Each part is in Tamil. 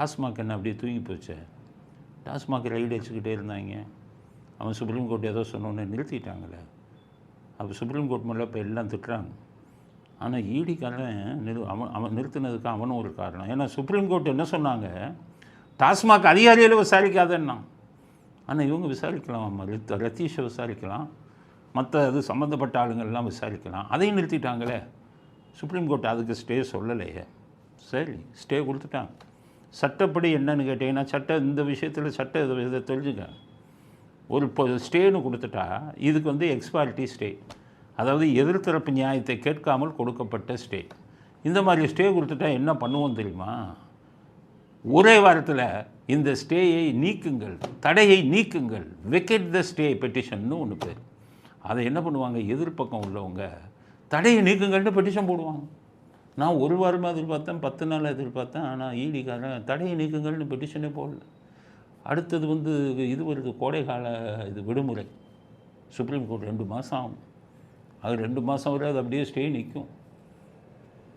டாஸ்மாக் என்ன அப்படியே தூங்கி போச்சு. டாஸ்மாக் ரைடு வச்சுக்கிட்டே இருந்தாங்க. அவன் சுப்ரீம் கோர்ட் ஏதோ சொன்னோன்னே நிறுத்திட்டாங்களே. அப்போ சுப்ரீம் கோர்ட் மேலே இப்போ எல்லாம் திட்டுறாங்க. ஆனால் ஈடிக்காரன் நிறு அவன் அவன் நிறுத்தினதுக்கு அவனும் ஒரு காரணம். ஏன்னா சுப்ரீம் கோர்ட் என்ன சொன்னாங்க? டாஸ்மாக் அதிகாரியில் விசாரிக்காதன்னா ஆனால் இவங்க விசாரிக்கலாம். ரத்தீஷை விசாரிக்கலாம். மற்ற இது சம்மந்தப்பட்ட ஆளுங்கள்லாம் விசாரிக்கலாம். அதையும் நிறுத்திட்டாங்களே. சுப்ரீம் கோர்ட் அதுக்கு ஸ்டே சொல்லலையே. சரி ஸ்டே கொடுத்துட்டாங்க. சட்டப்படி என்னன்னு கேட்டிங்கன்னா சட்டம் இந்த விஷயத்தில் சட்ட இதை தெரிஞ்சுங்க. ஒரு இப்போ ஸ்டேன்னு கொடுத்துட்டா இதுக்கு வந்து எக்ஸ்பாரிட்டி ஸ்டே அதாவது எதிர்த்தரப்பு நியாயத்தை கேட்காமல் கொடுக்கப்பட்ட ஸ்டே இந்த மாதிரி ஸ்டே கொடுத்துட்டா என்ன பண்ணுவோம் தெரியுமா? ஒரே வாரத்தில் இந்த ஸ்டேயை நீக்குங்கள் தடையை நீக்குங்கள். வெக்கெட் த ஸ்டே பெட்டிஷன்னு ஒன்று பேர். அதை என்ன பண்ணுவாங்க? எதிர்ப்பக்கம் உள்ளவங்க தடையை நீக்குங்கள்னு பெட்டிஷன் போடுவாங்க. நான் ஒரு வாரமாக எதிர்பார்த்தேன் பத்து நாள் எதிர்பார்த்தேன் ஆனால் ஈடிக்காரன் தடையை நீக்குங்கள்னு பெட்டிஷனே போடல. அடுத்தது வந்து இது வருது கோடைக்கால இது விடுமுறை. சுப்ரீம் கோர்ட் ரெண்டு மாதம் ஆகும். அது ரெண்டு மாதம் வரை அது அப்படியே ஸ்டே நிற்கும்.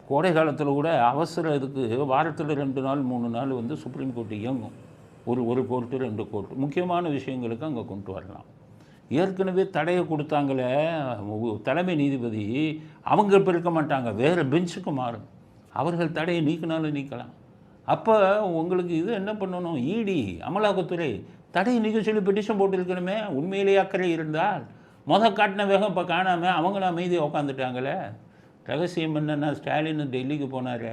கோடை காலத்தில் கூட அவசர இதுக்கு வாரத்தில் ரெண்டு நாள் மூணு நாள் வந்து சுப்ரீம் கோர்ட் இயங்கும். ஒரு ஒரு கோர்ட்டு ரெண்டு கோர்ட்டு முக்கியமான விஷயங்களுக்கு அங்கே கொண்டு வரலாம். ஏற்கனவே தடையை கொடுத்தாங்களே தலைமை நீதிபதி அவங்க இப்போ இருக்க மாட்டாங்க வேறு பெஞ்சுக்கு மாறும். அவர்கள் தடையை நீக்கினாலும் நீக்கலாம். அப்போ உங்களுக்கு இது என்ன பண்ணணும்? இடி அமலாக்கத்துறை தடை நீக்க சொல்லி பெட்டிஷன் போட்டிருக்கணுமே உண்மையிலேயே அக்கறை இருந்தால். முத காட்டின வேகம் இப்போ காணாமல் அவங்களும் அமைதியாக உட்காந்துட்டாங்களே ரகசியம் என்னன்னா ஸ்டாலின் டெல்லிக்கு போனார்.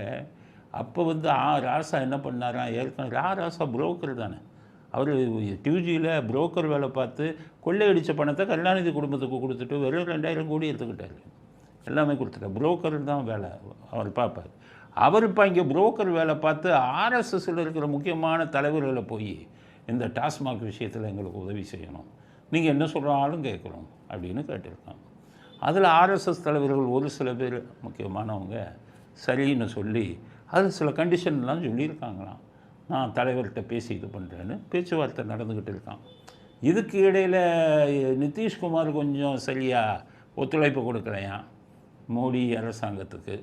அப்போ வந்து ஆ ராசா என்ன பண்ணாராம்? ஏற்கனவே ரா ராசா புரோக்கர் தானே. அவர் டியூஜியில் புரோக்கர் வேலை பார்த்து கொள்ளையடித்த பணத்தை கருணாநிதி குடும்பத்துக்கு கொடுத்துட்டு வெறும் ரெண்டாயிரம் கோடி எடுத்துக்கிட்டார். எல்லாமே கொடுத்துட்டார். புரோக்கர் தான் வேலை அவர் பார்ப்பார். அவர் இப்போ இங்கே புரோக்கர் வேலை பார்த்து ஆர்எஸ்எஸில் இருக்கிற முக்கியமான தலைவர்களை போய் இந்த டாஸ்மாக் விஷயத்தில் எங்களுக்கு உதவி செய்யணும். நீங்கள் என்ன சொல்கிறாலும் கேட்குறோம் அப்படின்னு கேட்டிருக்காங்க. அதில் ஆர்எஸ்எஸ் தலைவர்கள் ஒரு சில பேர் முக்கியமானவங்க சரின்னு சொல்லி அதில் சில கண்டிஷன்லாம் சொல்லியிருக்காங்களாம். நான் தலைவர்கிட்ட பேசி இது பண்ணுறேன்னு பேச்சுவார்த்தை நடந்துக்கிட்டு இருக்கான். இதுக்கு இடையில் நிதிஷ்குமார் கொஞ்சம் சரியாக ஒத்துழைப்பு கொடுக்கலையா? மோடி அரசாங்கத்துக்கு.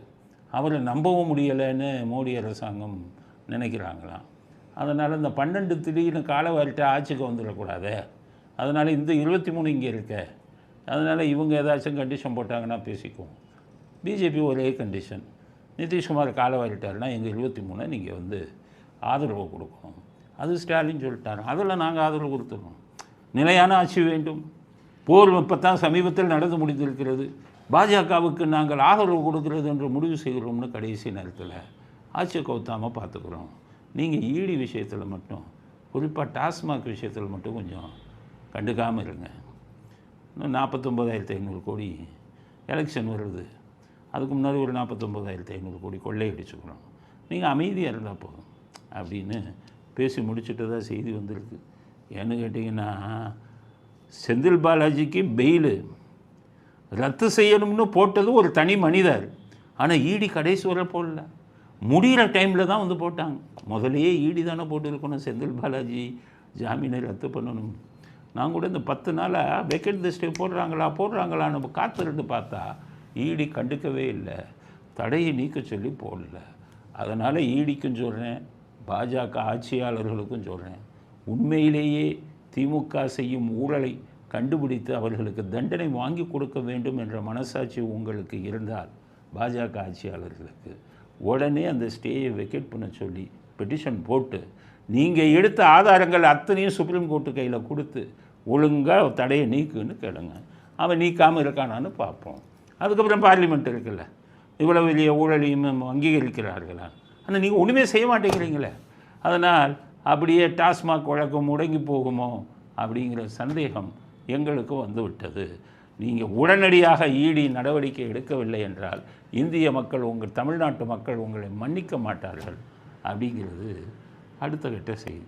அவரை நம்பவும் முடியலைன்னு மோடி அரசாங்கம் நினைக்கிறாங்களாம். அதனால் இந்த பன்னெண்டு திடீர்னு காலவாரிட்ட ஆட்சிக்கு வந்துடக்கூடாது. அதனால் இந்த இருபத்தி மூணு இங்கே இருக்க. அதனால் இவங்க ஏதாச்சும் கண்டிஷன் போட்டாங்கன்னா பேசிக்குவோம். பிஜேபி ஒரே கண்டிஷன் நிதிஷ்குமார் காலவாரிட்டாருன்னா எங்கள் இருபத்தி மூணை நீங்கள் வந்து ஆதரவு கொடுக்கணும். அது ஸ்டாலின் சொல்லிட்டாரு. அதில் நாங்கள் ஆதரவு கொடுத்துருவோம் நிலையான ஆட்சி வேண்டும். போர் இப்போ தான் சமீபத்தில் நடந்து முடிந்திருக்கிறது. பாஜகவுக்கு நாங்கள் ஆதரவு கொடுக்கிறது என்று முடிவு செய்கிறோம்னு கடைசி நேரத்தில் ஆட்சியை கவுத்தாமல் பார்த்துக்குறோம். நீங்கள் ஈடி விஷயத்தில் மட்டும் குறிப்பாக டாஸ்மாக் விஷயத்தில் மட்டும் கொஞ்சம் கண்டுக்காமல் இருங்க. இன்னும் நாற்பத்தொம்போதாயிரத்து ஐநூறு கோடி எலெக்ஷன் வருது. அதுக்கு முன்னாடி ஒரு நாற்பத்தொம்போதாயிரத்து ஐநூறு கோடி கொள்ளையடிச்சுக்கிறோம். நீங்கள் அமைதியாக இருந்தால் போதும். அப்படின்னு பேசி முடிச்சுட்டு தான் செய்தி வந்திருக்கு. ஏன்னு கேட்டிங்கன்னா செந்தில் பாலாஜிக்கு பெயிலு. ரத்து செய்யணும்னு போட்டது ஒரு தனி மனிதர். ஆனால் ஈடி கடைசி வரை போடல. முடிகிற டைமில் தான் வந்து போட்டாங்க. முதலையே ஈடி தானே போட்டுருக்கணும். செந்தில் பாலாஜி ஜாமீனை ரத்து பண்ணணும். நான் கூட இந்த பத்து நாளாக வெக்கெட் திஸ்டே போடுறாங்களா போடுறாங்களா போடுறாங்களான்னு காத்திருந்து பார்த்தா ஈடி கண்டுக்கவே இல்லை. தடையை நீக்க சொல்லி போடல. அதனால் ஈடிக்குன்னு சொல்கிறேன் பாஜக ஆட்சியாளர்களுக்கும் சொல்கிறேன் உண்மையிலேயே திமுக செய்யும் ஊழலை கண்டுபிடித்து அவர்களுக்கு தண்டனை வாங்கி கொடுக்க வேண்டும் என்ற மனசாட்சி உங்களுக்கு இருந்தால் பாஜக ஆட்சியாளர்களுக்கு உடனே அந்த ஸ்டேயை வெக்கேட் பண்ண சொல்லி பெட்டிஷன் போட்டு நீங்கள் எடுத்த ஆதாரங்கள் அத்தனையும் சுப்ரீம் கோர்ட்டு கையில் கொடுத்து ஒழுங்காக தடையை நீக்குன்னு கேளுங்க. அவன் நீக்காமல் இருக்கானான்னு பார்ப்போம். அதுக்கப்புறம் பார்லிமெண்ட் இருக்குல்ல. இவ்வளோ பெரிய ஊழலையும் அங்கீகரிக்கிறார்களா? ஆனால் நீங்கள் ஒன்றுமே செய்ய மாட்டேங்கிறீங்களே. அதனால் அப்படியே டாஸ்மாக் வழக்கம் முடங்கி போகுமோ அப்படிங்கிற சந்தேகம் எங்களுக்கு வந்துவிட்டது. நீங்கள் உடனடியாக ஈடி நடவடிக்கை எடுக்கவில்லை என்றால் இந்திய மக்கள் உங்கள் தமிழ்நாட்டு மக்கள் உங்களை மன்னிக்க மாட்டார்கள் அப்படிங்கிறது அடுத்த கட்ட செய்தி.